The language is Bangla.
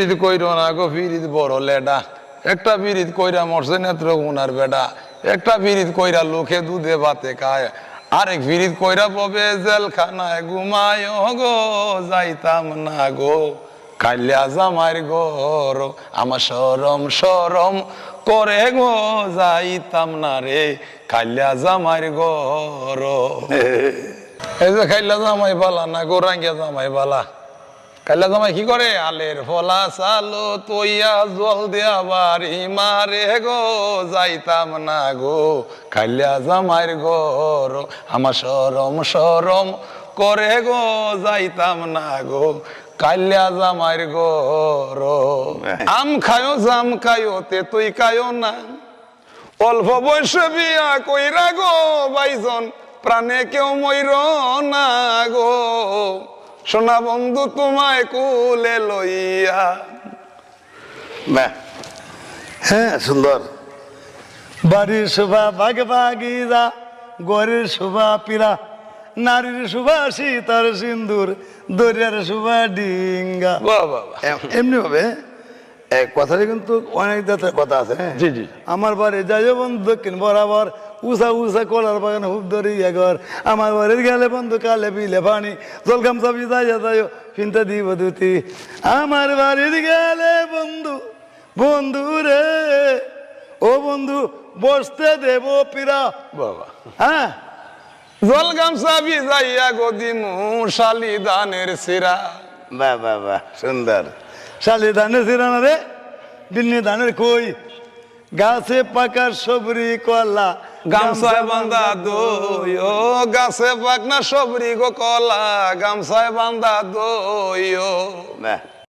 পিরিত কইরো না গো পিরিত বড় লেডা। একটা পিরিত কইরা মরছে নেত্র উনার বেডা। একটা পিরিত কইরা লোকে দুধে ভাতে খায়। আরেক পিরিত কইরা পবে জেলখানায় ঘুমায় গো যাইতাম না গো। কাল্যা জামার গর আমার সরম সরম করে গো যাইতাম না রে। কাল্যা জামার গর এই যে খাইলা জামাই বালা না গো রাঙ্গিয়া জামাই বালা। কাল্লা জামাই কি করে? আলের ফলা চালো তৈয়া জল দেয়া বাড়ি মারে গো, যাইতাম না গো। কাল্লা জামাইর গর আমার সরম সরম করে গো, যাইতাম না গো। কাল্লা জামাইর গর আম খায়ো, জাম খায়ো তে তুই খায়ো না। অল্প বয়সে বিয়া কইরা গো, বাইজন প্রাণে কেউ মইর না গো। সোনা বন্ধু তোমায় কুলে লইয়া। বাহ হ্যাঁ সুন্দর। বাড়ির শোভা বাঘ বাগিরা গরের শোভা পীরা নারীর শোভা সীতার সিন্দুর দরিয়ার শোভা ডিঙ্গা। বাহ বাহ বাহ। এমনি হবে। এক কথাটা কিন্তু অনেক জাতের কথা আছে হ্যাঁ? জি, জি। আমার বাড়ি বন্ধু দক্ষিণ বরাবর উষা উষা কলার বাগান হুপ ধরি এগর আমার বাড়ির গেলে বন্ধু কালে বিলে পানি জল গামছা ভিজাইয়া যাইও ফিনতে দিব দুতি। আমার বাড়ির গেলে বন্ধু বন্ধু রে ও বন্ধু বসতে দেব পিরা। বাবা। হ্যাঁ? জল গামছা ভিজাইয়া গদিমু শালি দানের সিরা বাহ বাহ বাহ সুন্দর। শালি ধানের সিরানা রে বিন্নি ধানের কই? গাছে পাকা সবরি কলা গামছায় বান্ধা দই ও গাছে পাকনা সবরি গো কলা গামছায় বান্ধা দই ও